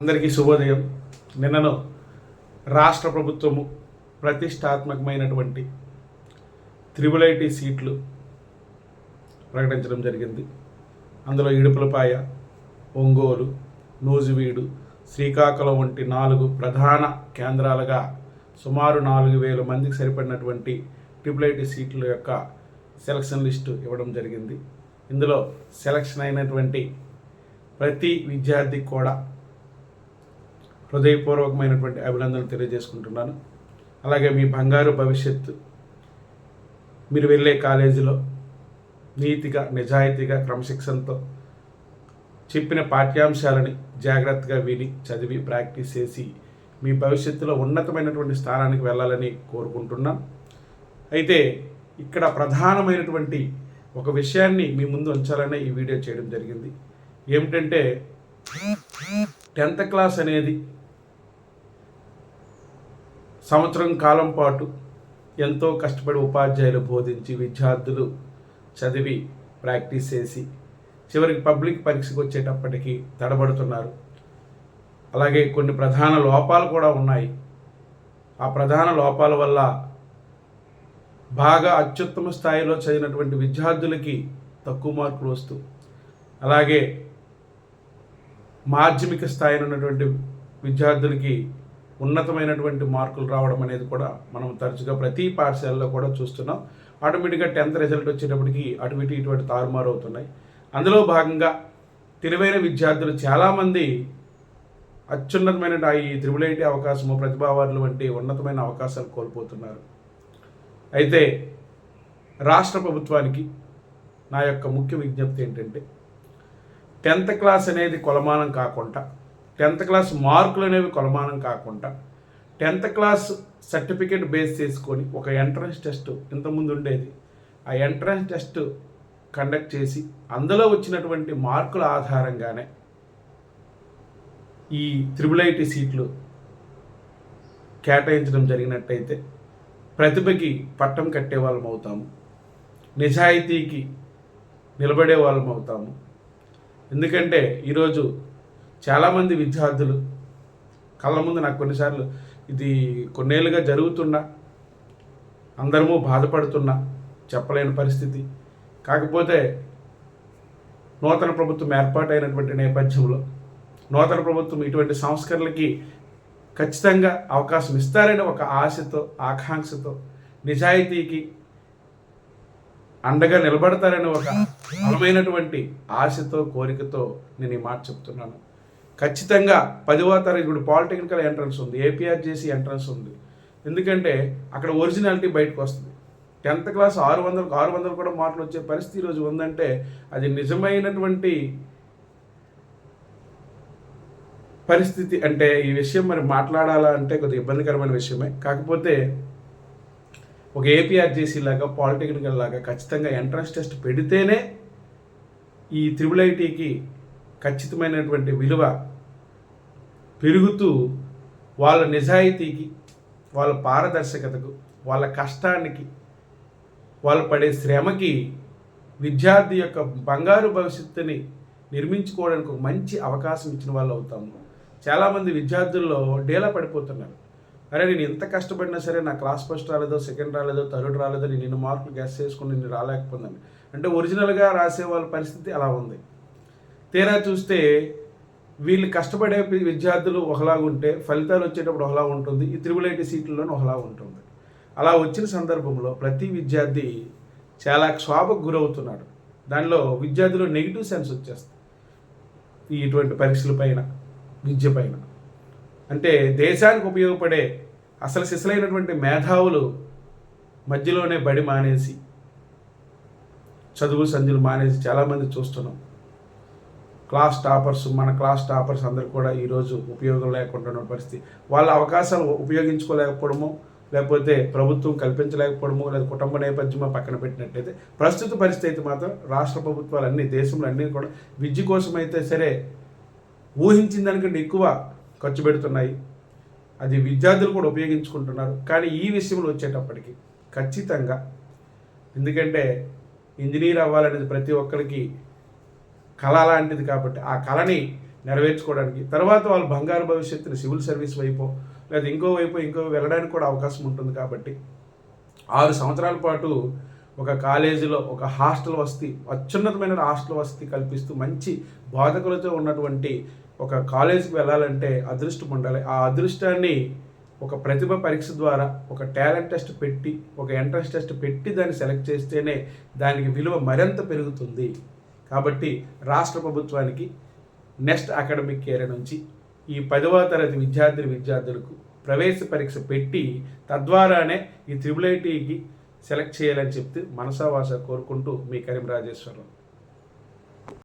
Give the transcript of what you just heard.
అందరికీ శుభోదయం. నిన్నను రాష్ట్ర ప్రభుత్వము ప్రతిష్టాత్మకమైనటువంటి త్రిబుల్ ఐటీ సీట్లు ప్రకటించడం జరిగింది. అందులో ఇడుపులపాయ ఒంగోలు నూజివీడు శ్రీకాకుళం వంటి నాలుగు ప్రధాన కేంద్రాలుగా సుమారు నాలుగు వేల మందికి సరిపడినటువంటి ట్రిపుల్ ఐటీ సీట్ల యొక్క సెలక్షన్ లిస్టు ఇవ్వడం జరిగింది. ఇందులో సెలక్షన్ అయినటువంటి ప్రతి విద్యార్థికి కూడా హృదయపూర్వకమైనటువంటి అభినందనలు తెలియజేసుకుంటున్నాను. అలాగే మీ బంగారు భవిష్యత్తు మీరు వెళ్ళే కాలేజీలో నీతిగా నిజాయితీగా క్రమశిక్షణతో చెప్పిన పాఠ్యాంశాలని జాగ్రత్తగా విని చదివి ప్రాక్టీస్ చేసి మీ భవిష్యత్తులో ఉన్నతమైనటువంటి స్థానానికి వెళ్ళాలని కోరుకుంటున్నాం అయితే ఇక్కడ ప్రధానమైనటువంటి ఒక విషయాన్ని మీ ముందు ఉంచాలనే ఈ వీడియో చేయడం జరిగింది. ఏమిటంటే టెన్త్ క్లాస్ అనేది సంవత్సరం కాలం పాటు ఎంతో కష్టపడి ఉపాధ్యాయులు బోధించి విద్యార్థులు చదివి ప్రాక్టీస్ చేసి చివరికి పబ్లిక్ పరీక్షకు వచ్చేటప్పటికి తడబడుతున్నారు. అలాగే కొన్ని ప్రధాన లోపాలు కూడా ఉన్నాయి. ఆ ప్రధాన లోపాల వల్ల బాగా అత్యుత్తమ స్థాయిలో చదివినటువంటి విద్యార్థులకి తక్కువ మార్కులు వస్తూ అలాగే మాధ్యమిక స్థాయిలో ఉన్నటువంటి విద్యార్థులకి ఉన్నతమైనటువంటి మార్కులు రావడం అనేది కూడా మనం తరచుగా ప్రతి పాఠశాలలో కూడా చూస్తున్నాం. ఆటోమేటిక్గా టెన్త్ రిజల్ట్ వచ్చేటప్పటికి అటు ఇటు ఇటువంటి తారుమారు అవుతున్నాయి అందులో భాగంగా తెలివైన విద్యార్థులు చాలామంది అత్యున్నతమైన ఈ త్రిబుల్ ఐటీ అవకాశము ప్రతిభావారులు వంటి ఉన్నతమైన అవకాశాలు కోల్పోతున్నారు. అయితే రాష్ట్ర ప్రభుత్వానికి నా యొక్క ముఖ్య విజ్ఞప్తి ఏంటంటే టెన్త్ క్లాస్ అనేది కొలమానం కాకుండా టెన్త్ క్లాస్ మార్కులు అనేవి కొలమానం కాకుండా టెన్త్ క్లాస్ సర్టిఫికేట్ బేస్ చేసుకొని ఒక ఎంట్రన్స్ టెస్ట్ ఇంతకుముందు ఉండేది. ఆ ఎంట్రన్స్ టెస్ట్ కండక్ట్ చేసి అందులో వచ్చినటువంటి మార్కుల ఆధారంగానే ఈ త్రిబుల్ ఐటీ సీట్లు కేటాయించడం జరిగినట్టయితే ప్రతిభకి పట్టం కట్టే వాళ్ళం అవుతాము. నిజాయితీకి నిలబడే వాళ్ళం అవుతాము. ఎందుకంటే ఈరోజు చాలామంది విద్యార్థులు కళ్ళ ముందు నాకు కొన్నిసార్లు ఇది కొన్నేళ్ళుగా జరుగుతున్నా అందరము బాధపడుతున్నా చెప్పలేని పరిస్థితి. కాకపోతే నూతన ప్రభుత్వం ఏర్పాటైనటువంటి నేపథ్యంలో నూతన ప్రభుత్వం ఇటువంటి సంస్కరణలకి ఖచ్చితంగా అవకాశం ఇస్తారని ఒక ఆశతో ఆకాంక్షతో నిజాయితీకి అండగా నిలబడతారని ఒక బలమైనటువంటి ఆశతో కోరికతో నేను ఈ మాట చెప్తున్నాను. ఖచ్చితంగా పదివ తరగతి ఇప్పుడు పాలిటెక్నికల్ ఎంట్రన్స్ ఉంది ఏపీఆర్జేసీ ఎంట్రన్స్ ఉంది. ఎందుకంటే అక్కడ ఒరిజినాలిటీ బయటకు వస్తుంది. టెన్త్ క్లాస్ ఆరు వందలకు ఆరు వందలు కూడా మార్కులు వచ్చే పరిస్థితి ఈరోజు ఉందంటే అది నిజమైనటువంటి పరిస్థితి అంటే ఈ విషయం మరి మాట్లాడాలా అంటే కొద్దిగా ఇబ్బందికరమైన విషయమే. కాకపోతే ఒక ఏపీఆర్జేసీ లాగా పాలిటెక్నికల్ లాగా ఖచ్చితంగా ఎంట్రన్స్ టెస్ట్ పెడితేనే ఈ త్రిబుల్ ఐటీకి ఖచ్చితమైనటువంటి విలువ పెరుగుతూ వాళ్ళ నిజాయితీకి వాళ్ళ పారదర్శకతకు వాళ్ళ కష్టానికి వాళ్ళు పడే శ్రమకి విద్యార్థి యొక్క బంగారు భవిష్యత్తుని నిర్మించుకోవడానికి ఒక మంచి అవకాశం ఇచ్చిన వాళ్ళు అవుతాము. చాలామంది విద్యార్థుల్లో డేలా పడిపోతున్నారు. అరే నేను ఎంత కష్టపడినా సరే నా క్లాస్ ఫస్ట్ రాలేదో సెకండ్ రాలేదో థర్డ్ రాలేదో నేను ఇన్ని మార్కులు గెస్ చేసుకుని నేను రాలేకపోతున్నాను. అంటే ఒరిజినల్గా రాసే వాళ్ళ పరిస్థితి అలా ఉంది. తీరా చూస్తే వీళ్ళు కష్టపడే విద్యార్థులు ఒకలాగా ఉంటే ఫలితాలు వచ్చేటప్పుడు ఒకలా ఉంటుంది. ఈ త్రిబుల్ ఐటీ సీట్లలోనే ఒకలా ఉంటుంది. అలా వచ్చిన సందర్భంలో ప్రతి విద్యార్థి చాలా క్షోభకు గురవుతున్నాడు. దానిలో విద్యార్థులు నెగిటివ్ సెన్స్ వచ్చేస్తుంది. ఇటువంటి పరీక్షల పైన విద్య పైన. అంటే దేశానికి ఉపయోగపడే అసలు సిసలైనటువంటి మేధావులు మధ్యలోనే బడి మానేసి చదువు సంధ్యలు మానేసి చాలామంది చూస్తున్నాం. క్లాస్ టాపర్స్ మన క్లాస్ టాపర్స్ అందరు కూడా ఈరోజు ఉపయోగం లేకుండా ఉన్న పరిస్థితి. వాళ్ళ అవకాశాలు ఉపయోగించుకోలేకపోవడము లేకపోతే ప్రభుత్వం కల్పించలేకపోవడము లేదా కుటుంబ నేపథ్యమో పక్కన పెట్టినట్టయితే ప్రస్తుత పరిస్థితి అయితే మాత్రం రాష్ట్ర ప్రభుత్వాలు అన్ని దేశంలో అన్నీ కూడా విద్య కోసం అయితే సరే ఊహించిన దానికంటే ఎక్కువ ఖర్చు పెడుతున్నాయి. అది విద్యార్థులు కూడా ఉపయోగించుకుంటున్నారు. కానీ ఈ విషయంలో వచ్చేటప్పటికి ఖచ్చితంగా ఎందుకంటే ఇంజనీర్ అవ్వాలనేది ప్రతి ఒక్కరికి కళ లాంటిది కాబట్టి ఆ కళని నెరవేర్చుకోవడానికి తర్వాత వాళ్ళు బంగారు భవిష్యత్తుని సివిల్ సర్వీస్ వైపు లేదా ఇంకో వైపు ఇంకో వెళ్ళడానికి కూడా అవకాశం ఉంటుంది కాబట్టి ఆరు సంవత్సరాల పాటు ఒక కాలేజీలో ఒక హాస్టల్ వసతి అత్యున్నతమైన హాస్టల్ వసతి కల్పిస్తూ మంచి బోధకులతో ఉన్నటువంటి ఒక కాలేజీకి వెళ్ళాలంటే అదృష్టం ఉండాలి. ఆ అదృష్టాన్ని ఒక ప్రతిభ పరీక్ష ద్వారా ఒక టాలెంట్ టెస్ట్ పెట్టి ఒక ఎంట్రన్స్ టెస్ట్ పెట్టి దాన్ని సెలెక్ట్ చేస్తేనే దానికి విలువ మరింత పెరుగుతుంది. కాబట్టి రాష్ట్ర ప్రభుత్వానికి నెక్స్ట్ అకాడమిక్ ఇయర్ నుంచి ఈ పదవ తరగతి విద్యార్థి విద్యార్థులకు ప్రవేశ పరీక్ష పెట్టి తద్వారానే ఈ త్రిబుల్ ఐటీకి సెలెక్ట్ చేయాలని చెప్తే మనసావాస కోరుకుంటూ మీ కరీం రాజేశ్వరరావు